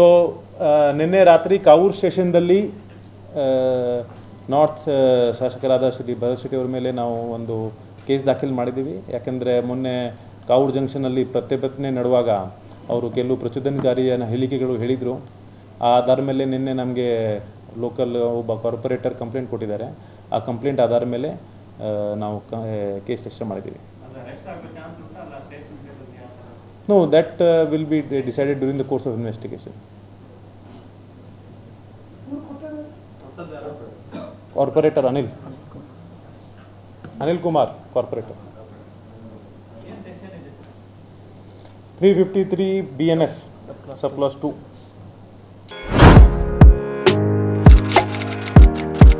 So ನಿನ್ನೆ ರಾತ್ರಿ Kavoor ಸ್ಟೇಷನ್ದಲ್ಲಿ north ಶಾಸಕರಾದ ಶ್ರೀ ಭರತ್ ಶೆಟ್ಟಿ ಅವರ ಮೇಲೆ ನಾವು ಒಂದು ಕೇಸ್ ದಾಖಲು ಮಾಡಿದ್ದೀವಿ. ಯಾಕೆಂದರೆ ಮೊನ್ನೆ ಕಾವೂರು ಜಂಕ್ಷನಲ್ಲಿ ಪ್ರತಿಭಟನೆ ನಡುವಾಗ ಅವರು ಕೆಲವು ಪ್ರಚೋದನಕಾರಿಯ ಹೇಳಿಕೆಗಳು ಹೇಳಿದರು. ಆಧಾರ ಮೇಲೆ ನಿನ್ನೆ ನಮಗೆ ಲೋಕಲ್ ಒಬ್ಬ ಕಾರ್ಪೊರೇಟರ್ ಕಂಪ್ಲೇಂಟ್ ಕೊಟ್ಟಿದ್ದಾರೆ. ಆ ಕಂಪ್ಲೇಂಟ್ ಆಧಾರ ಮೇಲೆ ನಾವು ಕೇಸ್ ರಿಜಿಸ್ಟರ್ ಮಾಡಿದ್ದೀವಿ. No, that uh, will be decided during the course of investigation. Corporator Anil. Anil Kumar, Corporator. 353 BNS, subclass 2.